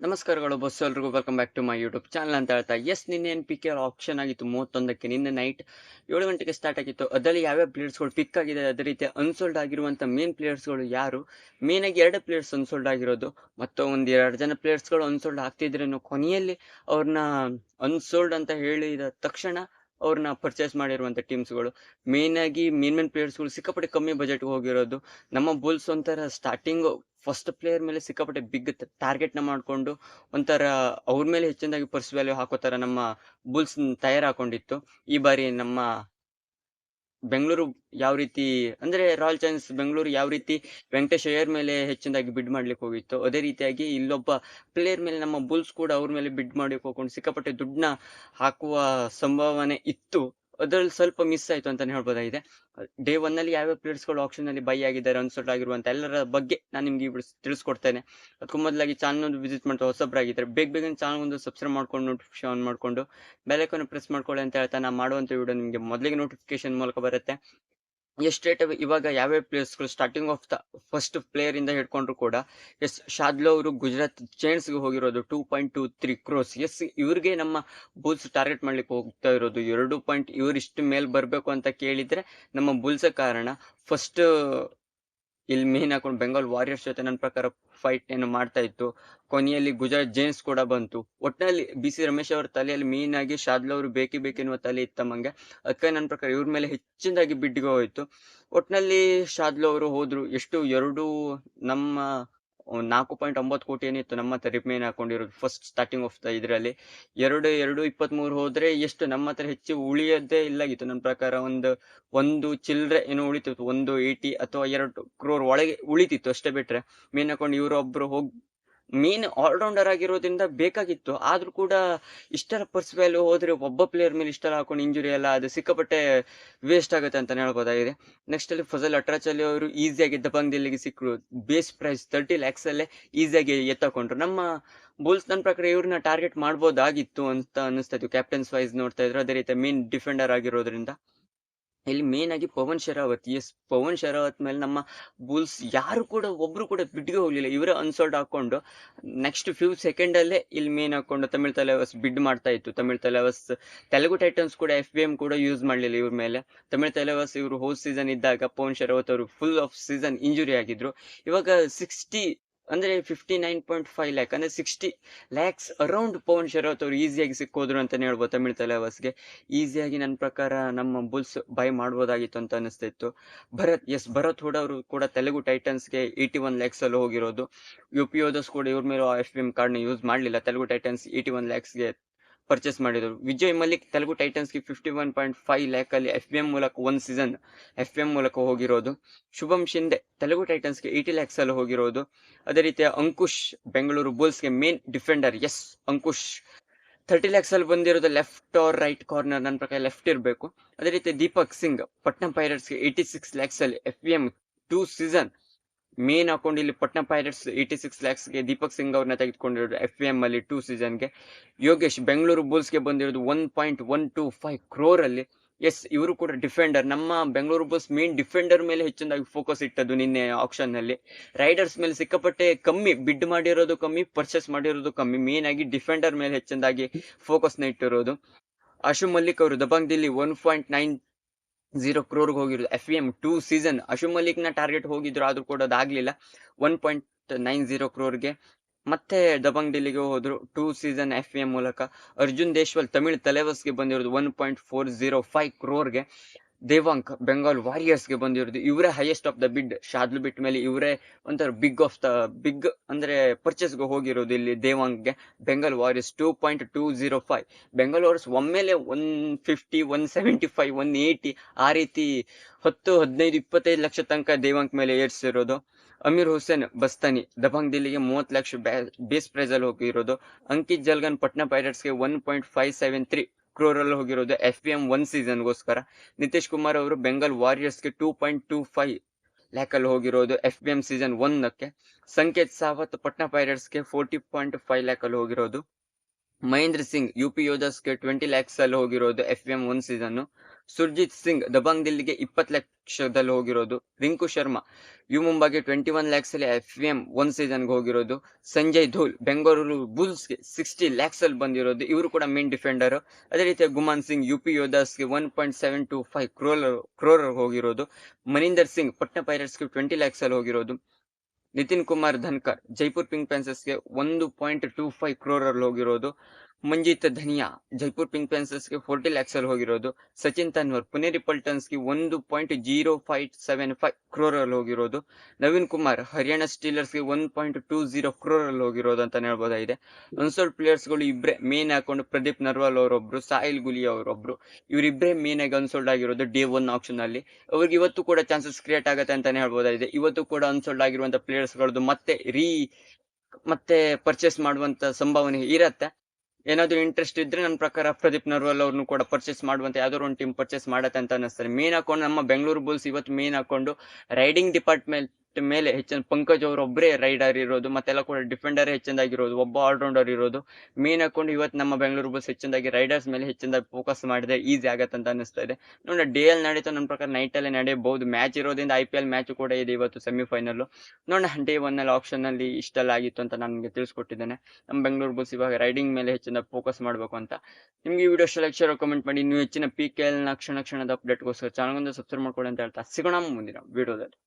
ನಮಸ್ಕಾರಗಳು ಬಸ್ ಎಲ್ರಿಗೂ. Welcome back to my YouTube channel ಅಂತ ಹೇಳ್ತಾ. ಎಸ್ ನಿನ್ನೆ ಏನು ಪಿ ಆಪ್ಷನ್ ಆಗಿತ್ತು, ಮೂವತ್ತೊಂದಕ್ಕೆ. ನಿನ್ನೆ ನೈಟ್ ಏಳು ಗಂಟೆಗೆ ಸ್ಟಾರ್ಟ್ ಆಗಿತ್ತು. ಅದರಲ್ಲಿ ಯಾವ್ಯಾವ ಪ್ಲೇಯರ್ಸ್ಗಳು ಪಿಕ್ ಆಗಿದೆ, ಅದೇ ರೀತಿ ಅನ್ಸೋಲ್ಡ್ ಆಗಿರುವಂಥ ಮೇನ್ ಪ್ಲೇಯರ್ಸ್ಗಳು ಯಾರು? ಮೇನ್ ಆಗಿ ಎರಡು ಪ್ಲೇಯರ್ಸ್ ಅನ್ಸೋಲ್ಡ್ ಆಗಿರೋದು. ಮತ್ತು ಒಂದು ಎರಡು ಜನ ಪ್ಲೇಯರ್ಸ್ಗಳು ಅನ್ಸೋಲ್ಡ್ ಆಗ್ತಿದ್ರೇನು ಕೊನೆಯಲ್ಲಿ ಅವ್ರನ್ನ ಅನ್ಸೋಲ್ಡ್ ಅಂತ ಹೇಳಿದ ತಕ್ಷಣ ಅವ್ರನ್ನ ಪರ್ಚೇಸ್ ಮಾಡಿರುವಂಥ ಟೀಮ್ಸ್ಗಳು ಮೇನ್ ಆಗಿ ಮೇನ್ ಮೇನ್ ಪ್ಲೇಯರ್ಸ್ಗಳು ಸಿಕ್ಕಾಪಟ್ಟೆ ಕಮ್ಮಿ ಬಜೆಟ್ಗೆ ಹೋಗಿರೋದು. ನಮ್ಮ ಬುಲ್ಸ್ ಒಂಥರ ಸ್ಟಾರ್ಟಿಂಗ್ ಫಸ್ಟ್ ಪ್ಲೇಯರ್ ಮೇಲೆ ಸಿಕ್ಕಾಪಟ್ಟೆ ಬಿಗ್ ಟಾರ್ಗೆಟ್ನ ಮಾಡಿಕೊಂಡು, ಒಂಥರ ಅವ್ರ ಮೇಲೆ ಹೆಚ್ಚಿನದಾಗಿ ಪರ್ಸ್ ವ್ಯಾಲ್ಯೂ ಹಾಕೋ ಥರ ನಮ್ಮ ಬುಲ್ಸ್ ತಯಾರು ಹಾಕೊಂಡಿತ್ತು ಈ ಬಾರಿ ನಮ್ಮ ಬೆಂಗಳೂರು ಯಾವ ರೀತಿ, ಅಂದ್ರೆ ರಾಯಲ್ ಚಾಲೆಂಜರ್ಸ್ ಬೆಂಗಳೂರು ಯಾವ ರೀತಿ ವೆಂಕಟೇಶ್ ಅಯ್ಯರ್ ಮೇಲೆ ಹೆಚ್ಚಿನದಾಗಿ ಬಿಡ್ ಮಾಡ್ಲಿಕ್ಕೆ ಹೋಗಿತ್ತು. ಅದೇ ರೀತಿಯಾಗಿ ಇಲ್ಲೊಬ್ಬ ಪ್ಲೇಯರ್ ಮೇಲೆ ನಮ್ಮ ಬುಲ್ಸ್ ಕೂಡ ಅವ್ರ ಮೇಲೆ ಬಿಡ್ ಮಾಡಿ ಹೋಗ್ಕೊಂಡು ಸಿಕ್ಕಾಪಟ್ಟೆ ದುಡ್ಡನ್ನ ಹಾಕುವ ಸಂಭಾವನೆ ಇತ್ತು. ಅದ್ರಲ್ಲಿ ಸ್ವಲ್ಪ ಮಿಸ್ ಆಯ್ತು ಅಂತಾನೆ ಹೇಳ್ಬೋದಾಗಿದೆ. ಡೇ ಒನ್ ಅಲ್ಲಿ ಯಾವ್ಯಾವ ಪ್ಲೇಯರ್ಸ್ಗಳು ಆಪ್ಷನ್ ಅಲ್ಲಿ ಬೈ ಆಗಿದ್ದಾರೆ, ಅನ್ಸೋಟ್ ಆಗಿರುವಂತ ಎಲ್ಲರ ಬಗ್ಗೆ ನಾನು ನಿಮ್ಗೆ ವಿಡಿಯೋ ತಿಳಿಸ್ಕೊಡ್ತೇನೆ. ಅದಕ್ಕೂ ಮೊದಲಾಗಿ ಚಾನಲ್ ಒಂದು ವಿಸಿಟ್ ಮಾಡ್ತಾ ಹೊಸಬ್ರಾಗಿದ್ದಾರೆ ಬೇಗ ಬೇಗ ಚಾನಲ್ ಒಂದು ಸಬ್ಸ್ಕ್ರೈಬ್ ಮಾಡ್ಕೊಂಡು ನೋಟಿಫಿಕೇಶನ್ ಆನ್ ಮಾಡ್ಕೊಂಡು ಬೆಲೈಕನ್ನು ಪ್ರೆಸ್ ಮಾಡ್ಕೊಳ್ಳಿ ಅಂತ ಹೇಳ್ತಾ ನಾ ಮಾಡುವಂತ ವಿಡಿಯೋ ನಿಮಗೆ ಮೊದಲಿಗೆ ನೋಟಿಫಿಕೇಶನ್ ಮೂಲಕ ಬರುತ್ತೆ. ಎಷ್ಟು ರೇಟ್ ಇವಾಗ ಯಾವ್ಯಾವ ಪ್ಲೇಯರ್ಸ್ಗಳು starting of the first player ಇಂದ ಹಿಡ್ಕೊಂಡ್ರು ಕೂಡ, ಎಸ್ ಶಾದ್ಲೋ ಅವರು ಗುಜರಾತ್ ಚೇನ್ಸ್ಗೆ ಹೋಗಿರೋದು two point two three crore yes ಇವ್ರಿಗೆ ನಮ್ಮ ಬುಲ್ಸ್ ಟಾರ್ಗೆಟ್ ಮಾಡ್ಲಿಕ್ಕೆ ಹೋಗ್ತಾ ಇರೋದು ಎರಡು ಪಾಯಿಂಟ್ ಇವರಿಷ್ಟು ಮೇಲ್ ಬರಬೇಕು ಅಂತ ಕೇಳಿದ್ರೆ ನಮ್ಮ ಬುಲ್ಸ್ ಕಾರಣ ಫಸ್ಟ್ ಇಲ್ಲಿ ಮೇನ್ ಹಾಕೊಂಡು ಬೆಂಗಾಲ್ ವಾರಿಯರ್ಸ್ ಜೊತೆ ನನ್ನ ಪ್ರಕಾರ ಫೈಟ್ ಏನು ಮಾಡ್ತಾ ಇತ್ತು. ಕೊನೆಯಲ್ಲಿ ಗುಜರಾತ್ ಜೇನ್ಸ್ ಕೂಡ ಬಂತು. ಒಟ್ಟಿನಲ್ಲಿ ಬಿ ಸಿ ರಮೇಶ್ ಅವರ ತಲೆಯಲ್ಲಿ ಮೇನ್ ಆಗಿ ಶಾದ್ಲ ಅವರು ಬೇಕೇ ಬೇಕೆನ್ನುವ ತಲೆ ಇತ್ತಮ್ಮಂಗೆ ಅದಕ್ಕೆ ನನ್ನ ಪ್ರಕಾರ ಇವ್ರ ಮೇಲೆ ಹೆಚ್ಚಿನದಾಗಿ ಬಿಡ್ಡಿಗೆ ಹೋಯ್ತು. ಒಟ್ಟಿನಲ್ಲಿ ಶಾದ್ಲ ಅವರು ಹೋದ್ರು. ಎಷ್ಟು, ಎರಡು ನಮ್ಮ ನಾಲ್ಕು ಪಾಯಿಂಟ್ ಒಂಬತ್ತು ಕೋಟಿ ಏನಿತ್ತು ನಮ್ಮ ಹತ್ರ ರಿಮೇನ್ ಹಾಕೊಂಡಿರೋದು ಫಸ್ಟ್ ಸ್ಟಾರ್ಟಿಂಗ್ ಆಫ್ ದ ಇದರಲ್ಲಿ. ಎರಡು ಎರಡು ಇಪ್ಪತ್ಮೂರು ಹೋದರೆ ಎಷ್ಟು ನಮ್ಮ ಹತ್ರ ಹೆಚ್ಚು ಉಳಿಯೋದೇ ಇಲ್ಲಾಗಿತ್ತು. ನನ್ನ ಪ್ರಕಾರ ಒಂದು ಒಂದು ಚಿಲ್ಲರೆ ಏನೋ ಉಳಿತಿತ್ತು. ಒಂದು ಏಯ್ಟಿ ಅಥವಾ ಎರಡು ಕ್ರೋರ್ ಒಳಗೆ ಉಳಿತಿತ್ತು ಅಷ್ಟೇ ಬಿಟ್ಟರೆ ಮೇನ್ ಹಾಕೊಂಡು ಇವರು ಒಬ್ರು ಹೋಗ್ ಮೇನ್ ಆಲ್ರೌಂಡರ್ ಆಗಿರೋದ್ರಿಂದ ಬೇಕಾಗಿತ್ತು. ಆದ್ರೂ ಕೂಡ ಇಷ್ಟರ ಪರ್ಸ್ ವ್ಯಾಲ್ಯೂ ಹೋದ್ರೆ ಒಬ್ಬ ಪ್ಲೇಯರ್ ಮೇಲೆ ಇಷ್ಟೆಲ್ಲ ಹಾಕೊಂಡು ಇಂಜುರಿ ಎಲ್ಲ ಅದು ಸಿಕ್ಕಾಪಟ್ಟೆ ವೇಸ್ಟ್ ಆಗುತ್ತೆ ಅಂತ ಹೇಳ್ಬೋದಾಗಿದೆ. ನೆಕ್ಸ್ಟ್ ಅಲ್ಲಿ ಫಜಲ್ ಅಟ್ರಾಚಲ್ಲಿ ಅವರು ಈಸಿಯಾಗಿ ದಬಂಗ್ದಿಲ್ಲಿಗೆ ಸಿಕ್ಕರು ಬೇಸ್ ಪ್ರೈಸ್ ತರ್ಟಿ ಲ್ಯಾಕ್ಸ್ ಅಲ್ಲೇ ಈಸಿಯಾಗಿ ಎತ್ತಕೊಂಡ್ರು. ನಮ್ಮ ಬುಲ್ಸ್ ನನ್ನ ಪ್ರಕಾರ ಇವ್ರನ್ನ ಟಾರ್ಗೆಟ್ ಮಾಡ್ಬೋದಾಗಿತ್ತು ಅಂತ ಅನ್ನಿಸ್ತಾ ಇತ್ತು. ಕ್ಯಾಪ್ಟನ್ಸ್ ವೈಸ್ ನೋಡ್ತಾ ಇದ್ರು. ಅದೇ ರೀತಿ ಮೇನ್ ಡಿಫೆಂಡರ್ ಆಗಿರೋದ್ರಿಂದ. ಇಲ್ಲಿ ಮೇನ್ ಆಗಿ ಪವನ್ ಶರಾವತ್ ಎಸ್ ಪವನ್ ಶರಾವತ್ ಮೇಲೆ ನಮ್ಮ ಬುಲ್ಸ್ ಯಾರು ಕೂಡ, ಒಬ್ರು ಕೂಡ ಬಿಡ್ಗೆ ಹೋಗ್ಲಿಲ್ಲ. ಇವರ ಅನ್ಸೋಲ್ಡ್ ಹಾಕೊಂಡು ನೆಕ್ಸ್ಟ್ ಫ್ಯೂ ಸೆಕೆಂಡ್ ಅಲ್ಲೇ ಇಲ್ಲಿ ಮೇನ್ ಹಾಕೊಂಡು ತಮಿಳ್ ತಲೆವಸ್ ಬಿಡ್ ಮಾಡ್ತಾ ಇತ್ತು. ತಮಿಳ್ ತಲೆವಸ್ ತೆಲುಗು ಟೈಟನ್ಸ್ ಕೂಡ ಎಫ್ ಬಿ ಎಂ ಕೂಡ ಯೂಸ್ ಮಾಡಲಿಲ್ಲ ಇವ್ರ ಮೇಲೆ. ತಮಿಳ್ ತಲೆವಸ್ ಇವರು ಹೋದ್ ಸೀಸನ್ ಇದ್ದಾಗ ಪವನ್ ಶರಾವತ್ ಅವರು ಫುಲ್ ಆಫ್ ಸೀಸನ್ ಇಂಜುರಿ ಆಗಿದ್ರು. ಇವಾಗ ಸಿಕ್ಸ್ಟಿ ಅಂದ್ರೆ fifty nine point five lakh ಅಂದರೆ ಸಿಕ್ಸ್ಟಿ ಲ್ಯಾಕ್ಸ್ ಅರೌಂಡ್ ಪವನ್ ಶರತ್ ಅವರು ಈಸಿಯಾಗಿ ಸಿಕ್ಕೋದ್ರು ಅಂತಲೇ ಹೇಳ್ಬೋದು ತಮಿಳ್ ತಲೆವಾಸ್ಗೆ. ಈಸಿಯಾಗಿ ನನ್ನ ಪ್ರಕಾರ ನಮ್ಮ ಬುಲ್ಸ್ ಬೈ ಮಾಡ್ಬೋದಾಗಿತ್ತು ಅಂತ ಅನಿಸ್ತಾ ಭರತ್, ಎಸ್, ಭರತ್ ಹುಡ ಅವರು ಕೂಡ ತೆಲುಗು ಟೈಟನ್ಸ್ಗೆ ಏಯ್ಟಿ ಒನ್ ಲ್ಯಾಕ್ಸಲ್ಲಿ ಹೋಗಿರೋದು. ಯು ಪಿ ಓದಸ್ ಕೂಡ ಇವ್ರ ಮೇಲೆ ಎಫ್ ಪಿ ಎಂ ಕಾರ್ಡ್ನ ಯೂಸ್ ಮಾಡಲಿಲ್ಲ. ತೆಲುಗು ಟೈಟನ್ಸ್ ಏಯ್ಟಿ ಒನ್ ಲ್ಯಾಕ್ಸ್ಗೆ ಪರ್ಚೇಸ್ ಮಾಡಿದರು. ವಿಜಯ್ ಮಲ್ಲಿಕ್ ತೆಲುಗು ಟೈಟನ್ಸ್ಗೆ ಫಿಫ್ಟಿ ಒನ್ ಪಾಯಿಂಟ್ ಫೈವ್ ಲ್ಯಾಕಲ್ಲಿ ಎಫ್ ಬಿ ಎಂ ಮೂಲಕ ಒಂದು ಸೀಸನ್ ಎಫ್ ಬಿ ಎಂ ಮೂಲಕ ಹೋಗಿರೋದು. ಶುಭಂ ಶಿಂದೆ ತೆಲುಗು ಟೈಟನ್ಸ್ಗೆ ಏಯ್ಟಿ ಲ್ಯಾಕ್ಸಲ್ಲಿ ಹೋಗಿರೋದು. ಅದೇ ರೀತಿಯ Ankush Bengaluru ಬುಲ್ಸ್ಗೆ main defender yes Ankush. Thirty ಲ್ಯಾಕ್ಸಲ್ಲಿ ಬಂದಿರೋದು ಲೆಫ್ಟ್ ಆರ್ ರೈಟ್ ಕಾರ್ನರ್ ನನ್ನ ಪ್ರಕಾರ ಲೆಫ್ಟ್ ಇರಬೇಕು. ಅದೇ ರೀತಿ ದೀಪಕ್ ಸಿಂಗ್, ಪಟ್ನಾ ಪೈರಟ್ಸ್ಗೆ eighty six ಲ್ಯಾಕ್ಸಲ್ಲಿ F B M two season main account ಇಲ್ಲಿ ಪಟ್ನಾ ಪೈರೇಟ್ಸ್ ಏಯ್ಟಿ ಸಿಕ್ಸ್ ಲ್ಯಾಕ್ಸ್ಗೆ ದೀಪಕ್ ಸಿಂಗ್ ಅವ್ರನ್ನ ತೆಗೆದುಕೊಂಡಿರೋದು ಎಫ್ ಎಂ ಅಲ್ಲಿ ಟೂ ಸೀಸನ್ಗೆ ಯೋಗೇಶ್, ಬೆಂಗಳೂರು ಬುಲ್ಸ್ಗೆ ಬಂದಿರೋದು one point one two five ಕ್ರೋರಲ್ಲಿ S ಇವರು ಕೂಡ ಡಿಫೆಂಡರ್ ನಮ್ಮ ಬೆಂಗಳೂರು ಬುಲ್ಸ್ ಮೇನ್ ಡಿಫೆಂಡರ್ ಮೇಲೆ ಹೆಚ್ಚಿನದಾಗಿ ಫೋಕಸ್ ಇಟ್ಟದ್ದು ನಿನ್ನೆ ಆಪ್ಷನ್ನಲ್ಲಿ ರೈಡರ್ಸ್ ಮೇಲೆ ಸಿಕ್ಕಾಪಟ್ಟೆ ಕಮ್ಮಿ ಬಿಡ್ ಮಾಡಿರೋದು ಕಮ್ಮಿ ಪರ್ಚೇಸ್ ಮಾಡಿರೋದು ಕಮ್ಮಿ. ಮೇನ್ ಆಗಿ ಡಿಫೆಂಡರ್ ಮೇಲೆ ಹೆಚ್ಚಿನದಾಗಿ ಫೋಕಸ್ನ ಇಟ್ಟಿರೋದು. ಅಶು ಮಲ್ಲಿಕ್ ಅವರು, Dabang Delhi one point nine zero ಕ್ರೋರ್ಗೆ ಹೋಗಿರೋದು. F M two season Ashu ಮಲ್ಲಿಕ್ನ target ಹೋಗಿದ್ರು, ಆದ್ರೂ ಕೂಡ ಅದಾಗ್ಲಿಲ್ಲ ಒನ್ ಪಾಯಿಂಟ್ ನೈನ್ ಝೀರೋ ಕ್ರೋರ್ಗೆ ಮತ್ತೆ ದಬಂಗ್ ಡೆಲ್ಲಿಗೆ ಹೋದ್ರು. ಟೂ ಸೀಸನ್ ಎಫ್ ಎಂ ಮೂಲಕ ಅರ್ಜುನ್ ದೇಶ್ವಲ್ ತಮಿಳ್ ತಲೆವಸ್ಗೆ ಬಂದಿರೋದು. One point four zero five ಕ್ರೋರ್ಗೆ. Devank Bengal ವಾರಿಯರ್ಸ್ಗೆ ಬಂದಿರೋದು. ಇವರೇ ಹೈಯೆಸ್ಟ್ ಆಫ್ ದ ಬಿಡ್ ಶಾದ್ಲು ಬಿಟ್ ಮೇಲೆ ಇವರೇ ಒಂಥರ ಬಿಗ್ ಆಫ್ ದ ಬಿಗ್ ಅಂದ್ರೆ ಪರ್ಚೇಸ್ಗೆ ಹೋಗಿರೋದು ಇಲ್ಲಿ ದೇವಾಂಕ್ಗೆ. Bengal Warriors two point two zero five Bengal Warriors ಒಮ್ಮೆಲೆ one fifty one seventy five one eighty ಆ ರೀತಿ ಹತ್ತು, ಹದಿನೈದು, ಇಪ್ಪತ್ತೈದು ಲಕ್ಷ ತನಕ ದೇವಾಂಕ್ ಮೇಲೆ ಏರ್ಸಿರೋದು. ಅಮೀರ್ ಹುಸೇನ್ ಬಸ್ತಾನಿ, ದಬಾಂಗ್ ದಿಲ್ಲಿಗೆ ಮೂವತ್ತು ಲಕ್ಷ ಬೇಸ್ ಪ್ರೈಸ್ ಅಲ್ಲಿ ಹೋಗಿರೋದು. Ankit ಜಲ್ಗನ್, Patna ಪೈರಟ್ಸ್ಗೆ one point five seven three crore ಅಲ್ಲಿ ಹೋಗಿರೋದು ಎಫ್ ಪಿ ಎಂ ಒನ್ ಸೀಸನ್ಗೋಸ್ಕರ ನಿತೀಶ್ ಕುಮಾರ್ ಅವರು ಬೆಂಗಾಲ್ ವಾರಿಯರ್ಸ್ಗೆ ಟೂ ಪಾಯಿಂಟ್ ಟೂ ಫೈವ್ ಲ್ಯಾಕಲ್ಲಿ ಹೋಗಿರೋದು ಎಫ್ ಬಿ ಎಂ ಸೀಸನ್ ಒನ್ನಕ್ಕೆ ಸಂಕೇತ್ ಸಾವತ್ ಪಟ್ನಾ ಪೈರಟ್ಸ್ಗೆ ಫೋರ್ಟಿ ಪಾಯಿಂಟ್ ಫೈವ್ ಲ್ಯಾಕಲ್ಲಿ ಹೋಗಿರೋದು. ಮಹೇಂದ್ರ ಸಿಂಗ್, ಯು ಪಿ ಯೋಧಸ್ಗೆ ಟ್ವೆಂಟಿ ಲ್ಯಾಕ್ಸ್ ಅಲ್ಲಿ ಹೋಗಿರೋದು F M one season Surjeet Singh, Dabang ದಿಲ್ಲಿಗೆ ಇಪ್ಪತ್ತು ಲಕ್ಷದಲ್ಲಿ ಹೋಗಿರೋದು ರಿಂಕು ಶರ್ಮಾ. ಯು ಮುಂಬಾಗೆ ಟ್ವೆಂಟಿ ಒನ್ ಲ್ಯಾಕ್ಸ್ ಅಲ್ಲಿ ಎಫ್ ಎಂ ಒನ್ ಸೀಸನ್ಗೆ ಹೋಗಿರೋದು ಸಂಜಯ್ ಧೂಲ್. ಬೆಂಗಳೂರು ಬುಲ್ಸ್ಗೆ ಸಿಕ್ಸ್ಟಿ ಲ್ಯಾಕ್ಸ್ ಅಲ್ಲಿ ಬಂದಿರೋದು. ಇವರು ಕೂಡ ಮೇನ್ ಡಿಫೆಂಡರ್ ಅದೇ ರೀತಿ Guman Singh, U P ಯೋಧಾಸ್ಗೆ one point seven two five ಕ್ರೋಲರ್ crore ಹೋಗಿರೋದು. ಮನೀಂದರ್ ಸಿಂಗ್, ಪಟ್ನಾ ಪೈರಟ್ಸ್ಗೆ ಟ್ವೆಂಟಿ ಲ್ಯಾಕ್ಸ್ ಅಲ್ಲಿ ಹೋಗಿರೋದು. ನಿತಿನ್ ಕುಮಾರ್ ಧನ್ಕರ್ ಜೈಪುರ್ ಪಿಂಕ್ ಪ್ಯಾನ್ಸಸ್ಗೆ ಒಂದು ಪಾಯಿಂಟ್ ಟೂ ಫೈವ್ ಕ್ರೋರಲ್ಲಿ ಹೋಗಿರೋದು ಮಂಜಿತ್ ಧನಿಯಾ, ಜೈಪುರ್ ಪಿಂಕ್ಗೆ ಫೋರ್ಟಿ ಲ್ಯಾಕ್ಸ್ ಹೋಗಿರೋದು. ಸಚಿನ್ ತನ್ವರ್, ಪುನೇರಿ ಪಲ್ಟನ್ಸ್ಗೆ ಒಂದು point zero five seven five crore ಅಲ್ಲಿ ಹೋಗಿರೋದು. Naveen Kumar, Haryana ಸ್ಟೀಲರ್ಸ್ಗೆ one point two zero crore ಅಲ್ಲಿ ಹೋಗಿರೋದು ಅಂತ ಹೇಳ್ಬೋದಾಗಿದೆ. ಅನ್ಸೋಲ್ಡ್ ಪ್ಲೇಯರ್ಸ್ಗಳು ಇಬ್ಬರೇ ಮೇನ್ ಹಾಕೊಂಡು ಪ್ರದೀಪ್ ನರ್ವಾಲ್ ಅವರೊಬ್ರು, ಸಾಹಿಲ್ ಗುಲಿ ಅವರೊಬ್ರು. ಇವರಿಬ್ಬರೇ ಮೇನ್ ಆಗಿ ಅನ್ಸೋಲ್ಡ್ ಆಗಿರೋದು ಡೇ ಒನ್ ಆಪ್ಷನ್ ಅಲ್ಲಿ. ಅವ್ರಿಗೆ ಇವತ್ತು ಕೂಡ ಚಾನ್ಸಸ್ ಕ್ರಿಯೇಟ್ ಆಗುತ್ತೆ ಅಂತಾನೆ ಹೇಳ್ಬೋದಾಗಿದೆ. ಇವತ್ತು ಕೂಡ ಅನ್ಸೋಲ್ಡ್ ಆಗಿರುವಂತ ಪ್ಲೇಯರ್ಸ್ಗಳದ್ದು ಮತ್ತೆ ರೀ ಮತ್ತೆ ಪರ್ಚೇಸ್ ಮಾಡುವಂತ ಸಂಭಾವನೆ ಇರತ್ತೆ. ಏನಾದ್ರು ಇಂಟ್ರೆಸ್ಟ್ ಇದ್ರೆ ನನ್ನ ಪ್ರಕಾರ ಪ್ರದೀಪ್ ನರ್ವಲ್ ಅವ್ರನ್ನು ಕೂಡ ಪರ್ಚೇಸ್ ಮಾಡುವಂತ ಯಾವ್ದಾದ್ರು ಒಂದು ಟೀಮ್ ಪರ್ಚೇಸ್ ಮಾಡತ್ತೆ ಅಂತ ಅನಿಸ್ತಾರೆ ಮೇನ್ ಹಾಕೊಂಡು ನಮ್ಮ ಬೆಂಗಳೂರು ಬುಲ್ಸ್ ಇವತ್ತು ಮೇನ್ ಹಾಕೊಂಡು ರೈಡಿಂಗ್ ಡಿಪಾರ್ಟ್ಮೆಂಟ್ ಮೇಲೆ ಹೆಚ್ಚಿನ ಪಂಕಜ್ ಅವರು ಒಬ್ಬರೇ ರೈಡರ್ ಇರೋದು, ಮತ್ತೆಲ್ಲ ಕೂಡ ಡಿಫೆಂಡರ್ ಹೆಚ್ಚಿನದಾಗಿರೋದು, ಒಬ್ಬ ಆಲ್ರೌಂಡರ್ ಇರೋದು. ಮೇನ್ ಹಾಕೊಂಡು ಇವತ್ತು ನಮ್ಮ ಬೆಂಗಳೂರು ಬಸ್ ಹೆಚ್ಚಿನದಾಗಿ ರೈಡರ್ಸ್ ಮೇಲೆ ಹೆಚ್ಚಿನದಾಗಿ ಫೋಕಸ್ ಮಾಡಿದ್ರೆ ಈಸಿ ಆಗತ್ತೆ ಅಂತ ಅನಿಸ್ತಾ ಇದೆ. ನೋಡಿ ಡೇ ಅಲ್ಲಿ ನಡೀತಾ ನನ್ನ ಪ್ರಕಾರ ನೈಟ್ ಅಲ್ಲೇ ನಡೆಯಬಹುದು ಮ್ಯಾಚ್ ಇರೋದ್ರಿಂದ ಐ ಪಿ ಎಲ್ ಮ್ಯಾಚ್ ಕೂಡ ಇದೆ ಇವತ್ತು ಸೆಮಿಫೈನಲ್ ನೋಡೋಣ ಡೇ ಒನ್ ಅಲ್ಲಿ ಆಪ್ಷನ್ ಅಲ್ಲಿ ಇಷ್ಟೆಲ್ಲ ಆಗಿತ್ತು ಅಂತ ನನಗೆ ತಿಳಿಸ್ಕೊಟ್ಟಿದ್ದೇನೆ. ನಮ್ಮ ಬೆಂಗಳೂರು ಬಸ್ ಇವಾಗ ರೈಡಿಂಗ್ ಮೇಲೆ ಹೆಚ್ಚಿನ ಫೋಕಸ್ ಮಾಡಬೇಕು ಅಂತ. ನಿಮ್ಗೆ ಈ ವಿಡಿಯೋ ಶೇರ್ ಕಮೆಂಟ್ ಮಾಡಿ. ನೀವು ಹೆಚ್ಚಿನ ಪಿ ಕೆ ಎಲ್ನ ಕ್ಷಣ ಕ್ಷಣದ ಅಪ್ಡೇಟ್ಗೋಸ್ಕರ ಚಾನಲ್ ಒಂದು ಸಬ್ಸ್ಕ್ರೈಬ್ ಮಾಡ್ಕೊಳ್ಳಿ ಅಂತ ಹೇಳ್ತಾ ಸಿಗೋಣ. ಮುಂದಿನ ವಿಡಿಯೋದಲ್ಲಿ